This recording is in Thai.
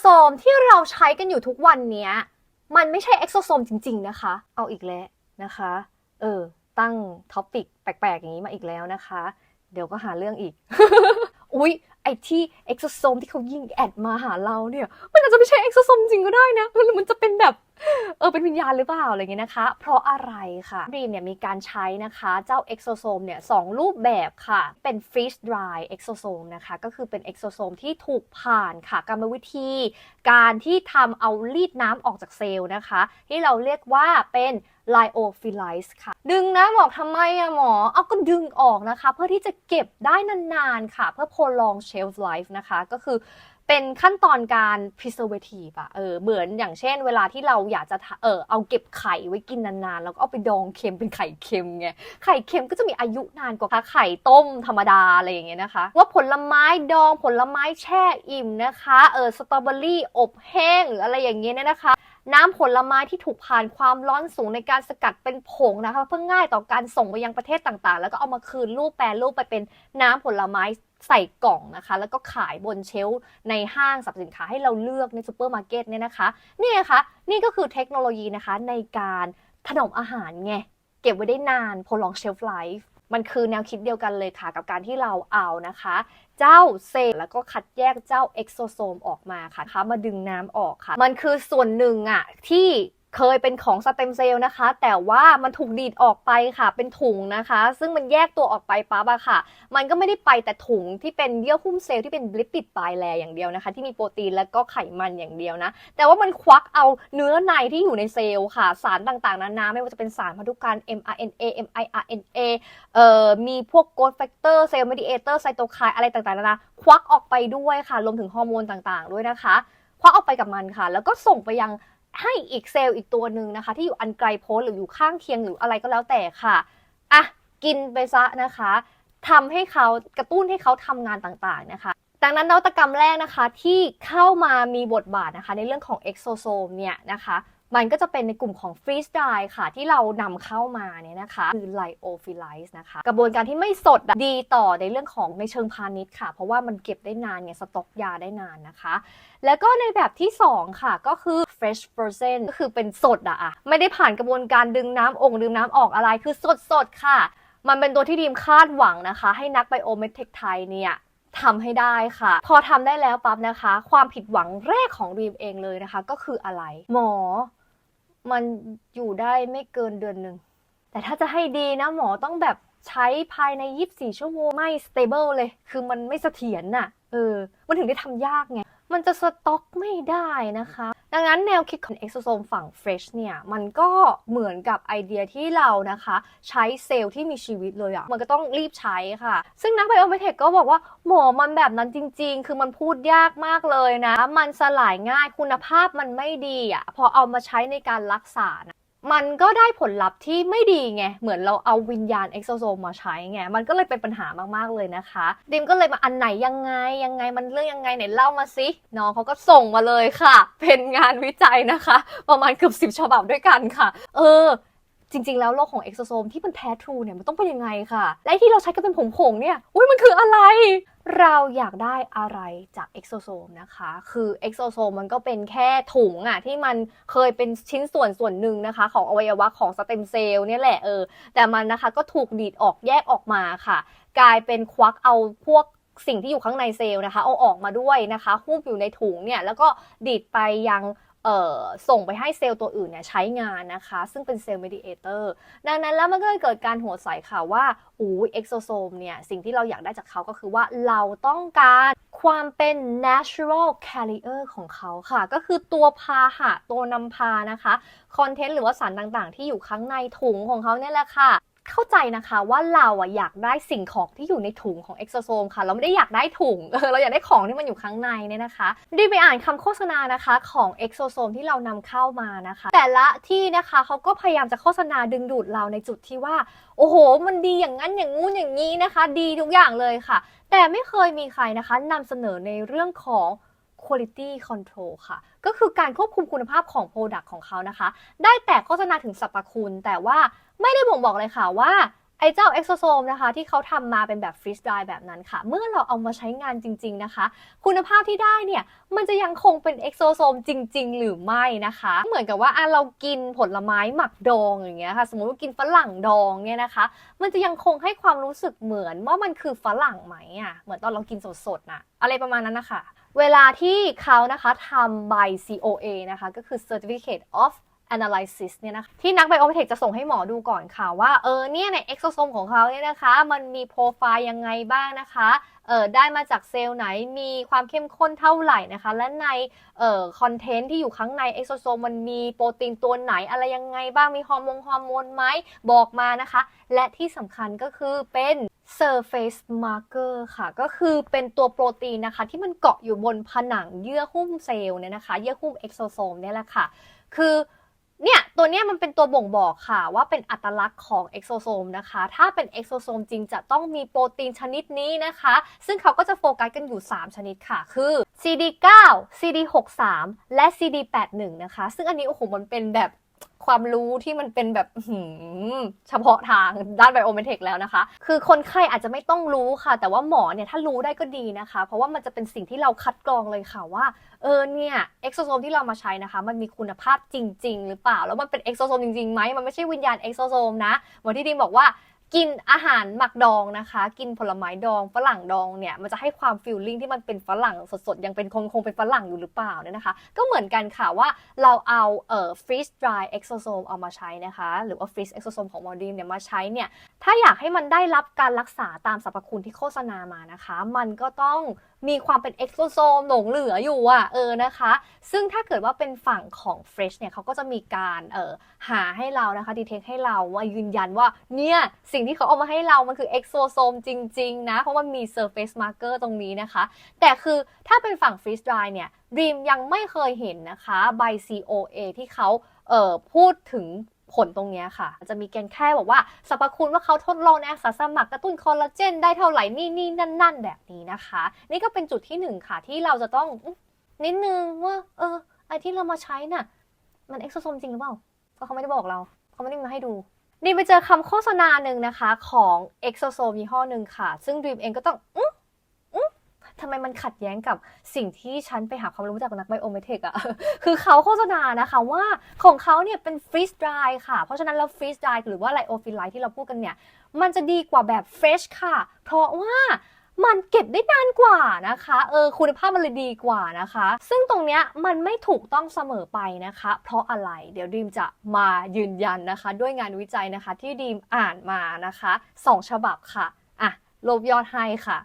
โซมที่เราใช้กันอยู่ทุกวันเนี้ย มันไม่ใช่เอ็กโซโซมจริง ๆ นะคะ เอาอีกแล้วนะคะ เออ ตั้งท็อปิกแปลก ๆ อย่างนี้มาอีกแล้วนะคะ เดี๋ยวก็หาเรื่องอีก อุ๊ย ไอที่เอ็กโซโซมที่เขายิงแอดมาหาเราเนี่ย มันอาจจะไม่ใช่เอ็กโซโซมจริงก็ได้นะหรือมันจะเป็นแบบ เออเป็นวิญญาณหรือเปล่าอะไรเงี้ยนะคะ เพราะอะไรค่ะดีมเนี่ยมีการใช้นะคะเจ้าเอ็กโซโซมเนี่ยสองรูปแบบค่ะ เป็นฟรีสดรายเอ็กโซโซมนะคะก็คือเป็นเอ็กโซโซมที่ถูกผ่านค่ะกรรมวิธี การที่ทำเอารีดน้ำออกจากเซลล์นะคะ ที่เราเรียกว่าเป็น lyophilize ค่ะ ดึงน้ำออกทำไมอะหมอ เอาก็ดึงออกนะคะ เพื่อที่จะเก็บได้นานๆค่ะ เพื่อ prolong shelf life นะคะ ก็คือ เป็นขั้นตอนการ preservative อะเออเหมือนอย่างเช่น เวลาที่เราอยากจะเออเอาเก็บไข่ไว้กินนานๆ แล้วก็เอาไปดองเค็มเป็นไข่เค็มไงไข่เค็มก็จะมีอายุนานกว่าไข่ต้มธรรมดาอะไรอย่างเงี้ยนะคะ ว่าผลไม้ดองผลไม้แช่อิ่มนะคะเออสตรอเบอรี่อบแห้งหรืออะไรอย่างเงี้ยเนี่ยนะคะ น้ำผลไม้ที่ถูกผ่านความร้อนสูงในการสกัดเป็นผงนะคะ เพื่อง่ายต่อการส่งไปยังประเทศต่างๆ แล้วก็เอามาคืนรูปแปรรูปไปเป็นน้ำผลไม้ใส่กล่องนะคะ แล้วก็ขายบนเชลฟ์ในห้างสรรพสินค้าให้เราเลือกในซูเปอร์มาร์เก็ตเนี่ยนะคะนี่ไงคะนี่ก็คือเทคโนโลยีนะคะในการถนอมอาหารไงเก็บไว้ได้นาน prolong shelf life มันคือแนวคิดเดียวกันเลยค่ะ กับการที่เราเอานะคะ เจ้าเซลล์แล้วก็คัดแยกเจ้าเอ็กโซโซมออกมาค่ะคะมาดึงน้ำออกค่ะ มันคือส่วนหนึ่งอะที่ เคยเป็นของสเต็มเซลล์นะคะ แต่ว่ามันถูกดีดออกไปค่ะ เป็นถุงนะคะ ซึ่งมันแยกตัวออกไปปั๊บอะค่ะ มันก็ไม่ได้ไปแต่ถุงที่เป็นเยื่อหุ้มเซลล์ที่เป็นลิปิดปลายแลอย่างเดียวนะคะ ที่มีโปรตีนและก็ไขมันอย่างเดียวนะ แต่ว่ามันควักเอาเนื้อในที่อยู่ในเซลล์ค่ะ สารต่างๆนานาไม่ว่าจะเป็นสารพันธุกรรม mRNA miRNA เอ่อมีพวก growth factor cell mediator ไซโตไคน์อะไรต่างๆนานาควักออกไปด้วยค่ะรวมถึงฮอร์โมนต่างๆ ด้วยนะคะควักออกไปกับมันค่ะ แล้วก็ส่งไปยัง ให้อีกเซลล์อีกตัวหนึ่งนะคะ ที่อยู่อันไกลโพสหรืออยู่ข้างเคียงหรืออะไรก็แล้วแต่ค่ะอะกินไปซะนะคะทำให้เขากระตุ้นให้เขาทำงานต่างๆนะคะดังนั้นนวัตกรรมแรกนะคะที่เข้ามามีบทบาทนะคะในเรื่องของเอ็กโซโซมเนี่ยนะคะ มันก็จะเป็นในกลุ่มของฟรีสไ r ค่ะ ที่เรานำเข้ามาเนี่ยนะคะคือไลโอฟิลิสนะคะ กระบวนการที่ไม่สดดีต่อในเรื่องของในเชิงพาณิชย์ค่ะ เพราะว่ามันเก็บได้นานไงสต็อกยาได้นานนะคะ แล้วก็ในแบบที่ 2 ค่ะก็คือ fresh frozen ก็คือเป็นสดอะอะไม่ได้ผ่านกระบวนการดึงน้ำองค์ดึงน้ำออกอะไรคือสดสดค่ะ มันเป็นตัวที่ดีมคาดหวังนะคะ ให้นักไบโอเมดเทคไทยเนี่ยทำให้ได้ค่ะ พอทำได้แล้วปั๊บนะคะ ความผิดหวังแรกของรีมเองเลยนะคะ ก็คืออะไร หมอ มันอยู่ได้ไม่เกินเดือนหนึ่ง แต่ถ้าจะให้ดีนะหมอต้องแบบใช้ภายใน 24 ชั่วโมงไม่ stable เลย คือมันไม่เสถียรน่ะ เออ มันถึงได้ทำยากไง มันจะสต็อกไม่ได้นะคะ ดังนั้นแนวคิดของเอ็กซโซมฝั่งเฟรชเนี่ย มันก็เหมือนกับไอเดียที่เรานะคะ ใช้เซลล์ที่มีชีวิตเลยอะมันก็ต้องรีบใช้ค่ะ ซึ่งนักไบโอเมเทคก็บอกว่าหมอมันแบบนั้นจริง ๆ คือมันพูดยากมากเลยนะ มันสลายง่ายคุณภาพมันไม่ดีอะพอเอามาใช้ในการรักษานะ มันก็ได้ผลลัพธ์ที่ไม่ดีไง เหมือนเราเอาวิญญาณเอ็กโซโซมมาใช้ไง มันก็เลยเป็นปัญหามาก ๆ เลยนะคะ ดิมก็เลยมาอันไหนยังไง ยังไงมันเรื่องยังไงไหนเล่ามาสิ น้องเขาก็ส่งมาเลยค่ะ เป็นงานวิจัยนะคะ ประมาณเกือบสิบฉบับด้วยกันค่ะ เออ จริง ๆ แล้วโลกของเอ็กโซโซมที่มันแท้ทรูเนี่ยมันต้องเป็นยังไงค่ะ และที่เราใช้กันเป็นผงๆเนี่ย อุ้ยมันคืออะไร เราอยากได้อะไรจากเอ็กโซโซมนะคะ คือเอ็กโซโซมมันก็เป็นแค่ถุงอะที่มันเคยเป็นชิ้นส่วนส่วนหนึ่งนะคะ ของอวัยวะของสเต็มเซลล์เนี่ยแหละเออ แต่มันนะคะก็ถูกดีดออกแยกออกมาค่ะ กลายเป็นควักเอาพวกสิ่งที่อยู่ข้างในเซลล์นะคะ เอาออกมาด้วยนะคะหุ้มอยู่ในถุงเนี่ยแล้วก็ดีดไปยัง ส่งไปให้เซลล์ตัวอื่นเนี่ยใช้งานนะคะ ซึ่งเป็นเซลล์เมดิเอเตอร์ดังนั้นแล้วมันก็เลยเกิดการหัวใสค่ะว่าอูเอ็กโซโซมเนี่ย สิ่งที่เราอยากได้จากเขาก็คือว่าเราต้องการความเป็น natural carrier ของเขาค่ะ ก็คือตัวพาหะตัวนำพานะคะ คอนเทนต์หรือว่าสารต่างๆ ที่อยู่ข้างในถุงของเขาเนี่ยแหละค่ะ เข้าใจนะคะว่าเราอะอยากได้สิ่งของที่อยู่ในถุงของเอ็กโซโซมค่ะ เราไม่ได้อยากได้ถุงเออเราอยากได้ของที่มันอยู่ข้างในเนี่ยนะคะได้ไปอ่านคำโฆษณานะคะของเอ็กโซโซมที่เรานำเข้ามานะคะ แต่ละที่นะคะเขาก็พยายามจะโฆษณาดึงดูดเราในจุดที่ว่า โอ้โห มันดีอย่างนั้นอย่างงู้นอย่างนี้นะคะ ดีทุกอย่างเลยค่ะ แต่ไม่เคยมีใครนะคะนำเสนอในเรื่องของ quality control ค่ะ ก็คือการควบคุมคุณภาพของ Product ของเขานะคะ ได้แต่โฆษณาถึงสรรพคุณ แต่ว่า ไม่ได้บ่งบอกเลยค่ะว่าไอ้เจ้าเอ็กโซโซมนะคะที่เขาทำมาเป็นแบบฟรีสไตล์แบบนั้นค่ะ เมื่อเราเอามาใช้งานจริง ๆนะคะ คุณภาพที่ได้เนี่ย มันจะยังคงเป็นเอ็กโซโซมจริง ๆ หรือไม่นะคะ เหมือนกับว่าอะเรากินผลไม้หมักดองอย่างเงี้ยค่ะสมมติว่ากินฝรั่งดองเนี่ยนะคะ มันจะยังคงให้ความรู้สึกเหมือนว่ามันคือฝรั่งไหมอะเหมือนตอนเรากินสดๆน่ะอะไรประมาณนั้นนะคะเวลาที่เขานะคะทำใบ COA นะคะก็คือ Certificate of analysis เนี่ยนะคะที่นักไบโอเทคจะส่งให้หมอดูก่อนค่ะว่าเออเนี่ยในเอ็กโซโซมของเขาเนี่ยนะคะ มันมีโปรไฟล์ยังไงบ้างนะคะเออได้มาจากเซลล์ไหนมีความเข้มข้นเท่าไหร่นะคะ และในเอ่อคอนเทนต์ที่อยู่ข้างในเอ็กโซโซมมันมีโปรตีนตัวไหนอะไรยังไงบ้างมีฮอร์โมนฮอร์โมนไหมบอกมานะคะ และที่สำคัญก็คือเป็น surface marker ค่ะ ก็คือเป็นตัวโปรตีนนะคะ ที่มันเกาะอยู่บนผนังเยื่อหุ้มเซลล์เนี่ยนะคะ เยื่อหุ้มเอ็กโซโซมเนี่ยแหละค่ะ คือ เนี่ย ตัวเนี้ยมันเป็นตัวบ่งบอกค่ะ ว่าเป็นอัตลักษณ์ของเอ็กโซโซมนะคะ ถ้าเป็นเอ็กโซโซมจริงจะต้องมีโปรตีนชนิดนี้นะคะ ซึ่งเขาก็จะโฟกัสกันอยู่ 3 ชนิดค่ะ คือ CD9 CD63 และ CD81 นะคะ ซึ่งอันนี้โอ้โหมันเป็นแบบ ความรู้ที่มันเป็นแบบหือเฉพาะทางด้านไบโอเมเทคแล้วนะคะ คือคนไข้อาจจะไม่ต้องรู้ค่ะ แต่ว่าหมอเนี่ยถ้ารู้ได้ก็ดีนะคะ เพราะว่ามันจะเป็นสิ่งที่เราคัดกรองเลยค่ะว่า เออเนี่ยเอ็กโซโซมที่เรามาใช้นะคะ มันมีคุณภาพจริง ๆ หรือเปล่า แล้วมันเป็นเอ็กโซโซมจริงๆไหมมันไม่ใช่วิญญาณเอ็กโซโซมนะเหมือนที่ดิมบอกว่า กินอาหารหมักดองนะคะ กินผลไม้ดองฝรั่งดองเนี่ยมันจะให้ความฟิลลิ่งที่มันเป็นฝรั่งสดๆ ยังเป็นคงคงเป็นฝรั่งอยู่หรือเปล่าเนี่ยนะคะ ก็เหมือนกันค่ะว่าเราเอาเอ่อฟรีสดรายเอ็กโซโซมเอามาใช้นะคะ หรือว่าฟรีสเอ็กโซโซมของมอดีมเนี่ยมาใช้เนี่ยถ้าอยากให้มันได้รับการรักษาตามสรรพคุณที่โฆษณามานะคะ มันก็ต้อง มีความเป็นเอ็กโซโซมหลงเหลืออยู่อะเออนะคะ ซึ่งถ้าเกิดว่าเป็นฝั่งของ Fresh เนี่ยเขาก็จะมีการเออหาให้เรานะคะดีเทคให้เราว่ายืนยันว่าเนี่ยสิ่งที่เขาเอามาให้เรามันคือเอ็กโซโซมจริง ๆ นะ เพราะมันมี surface marker ตรงนี้นะคะ แต่คือถ้าเป็นฝั่ง Freeze Dry เนี่ย Dream ยังไม่เคยเห็นนะคะใบ COA ที่เขาเอ่อพูดถึง ผลตรงนี้ค่ะ จะมีเกณฑ์แค่บอกว่าสรรพคุณว่าเขาทดลองในอาสาสมัครกระตุ้นคอลลาเจนได้เท่าไหร่นี่นี่นั่นนั่นแบบนี้นะคะ นี่ก็เป็นจุดที่หนึ่งค่ะ ที่เราจะต้องนิดนึงว่าเออไอที่เรามาใช้น่ะ มันเอ็กโซโซมจริงหรือเปล่าเพราะเขาไม่ได้บอกเรา เขาไม่ได้มาให้ดูนี่ไปเจอคำโฆษณาหนึ่งนะคะของเอ็กโซโซมยี่ห้อหนึ่งค่ะ ซึ่ง Dream เองก็ต้องอื มมันขัดแย้งกับสิ่งที่ฉันไปหาความรู้จากนักไบโอเมเทคอะคือเขาโฆษณานะคะว่าของเขาเนี่ยเป็นฟรีสดรายค่ะ เพราะฉะนั้นแล้วฟรีสดรายหรือว่าไลโอฟิลไลที่เราพูดกันเนี่ย มันจะดีกว่าแบบเฟรชค่ะ เพราะว่ามันเก็บได้นานกว่านะคะ เออ คุณภาพมันเลยดีกว่านะคะ ซึ่งตรงเนี้ยมันไม่ถูกต้องเสมอไปนะคะ เพราะอะไร เดี๋ยวดีมจะมายืนยันนะคะ ด้วยงานวิจัยนะคะ ที่ดีมอ่านมานะคะสองฉบับค่ะ อะ ลบยอดให้ค่ะ